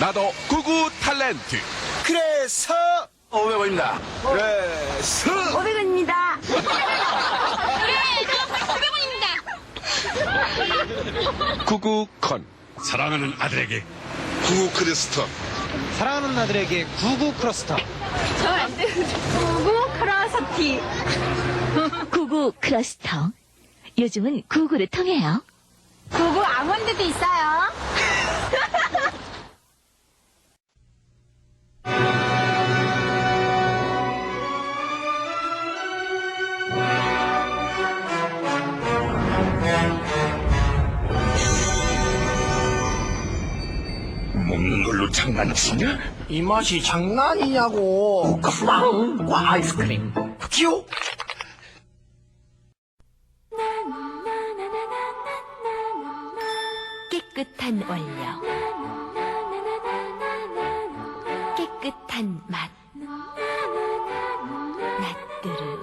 나도 구구 탤런트. 그래서 500원입니다. 그래서 500원입니다. 구구컨. 사랑하는 아들에게 구구 크리스터. 사랑하는 아들에게 구구 크러스터. 구구 크로스티. 구구 클러스터. 요즘은 구구를 통해요. 구구 아몬드도 있어요. 먹는 걸로 장난치냐? 이 맛이 장난이냐고. 빵과 아이스크림. 귀여. 깨끗한 원료. 깨끗한 맛. 나뜨르.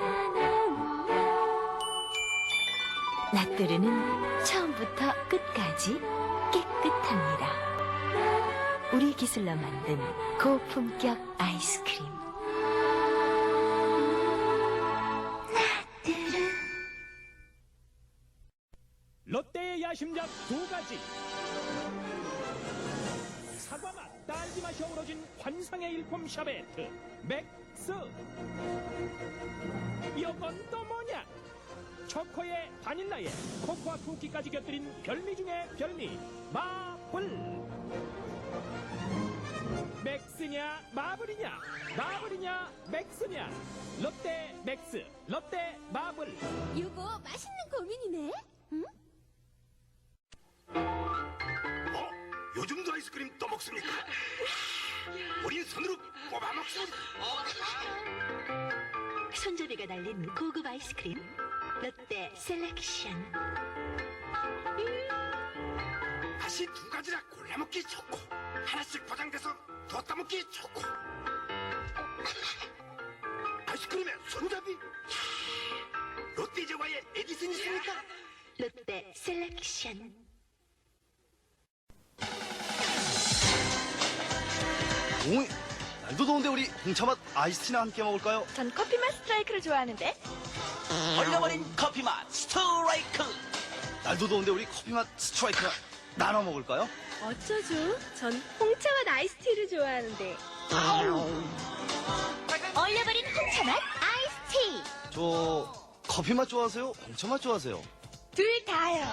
나뜨르는 처음부터 끝까지 깨끗합니다. 우리 기술로 만든 고품격 아이스크림. 롯데의 야심작 두 가지. 사과 맛, 딸기 맛이 어우러진 환상의 일품 샤베트 맥스. 이건 또 뭐냐? 초코에 바닐라에 코코아 쿠키까지 곁들인 별미 중의 별미 마블. 맥스냐 마블이냐 마블이냐 맥스냐 롯데 맥스 롯데 마블 이거 맛있는 고민이네. 어? 요즘도 아이스크림 또 먹습니까? 우린 손으로 뽑아 먹습니다. 손잡이가 달린 고급 아이스크림 롯데 셀렉션 맛이 두 가지라 골라 먹기 좋고 하나씩 포장돼서 뒀다 먹기 좋고 아이스크림에 손잡이 롯데제과의 에디슨 있습니까? 롯데 셀렉션 오이, 날도 더운데 우리 홍차맛 아이스티나 함께 먹을까요? 전 커피맛 스트라이크를 좋아하는데. 얼려버린 커피맛 스트라이크 날도 더운데 우리 커피맛 스트라이크 나 나눠 먹을까요? 어쩌죠? 전 홍차맛 아이스티를 좋아하는데. 얼려버린 홍차맛 아이스티 저 커피 맛 좋아하세요? 홍차 맛 좋아하세요? 둘 다요.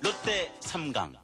롯데 삼강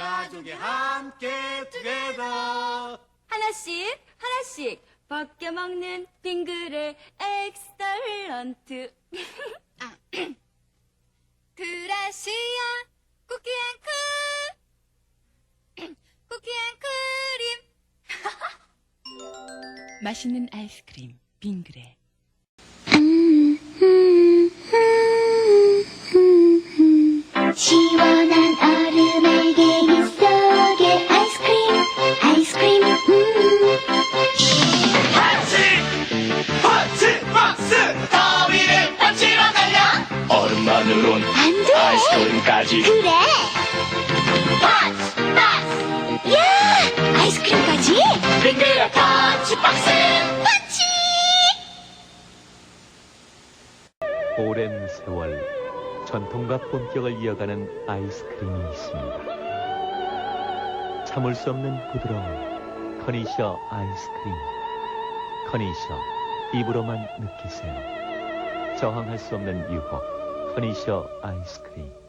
가족이 함께 투게더 하나씩 하나씩 벗겨 먹는 빙그레 엑스떨런트. 아, 드라시아 쿠키앤크 쿠키앤크림. 맛있는 아이스크림 빙그레 아이스크림까지 그래 박스 박스 야 아이스크림까지 빙그레 펀치 박스 펀치 오랜 세월 전통과 본격을 이어가는 아이스크림이 있습니다. 참을 수 없는 부드러움, 커니셔 아이스크림. 커니셔, 입으로만 느끼세요. 저항할 수 없는 유혹, 커니셔 아이스크림.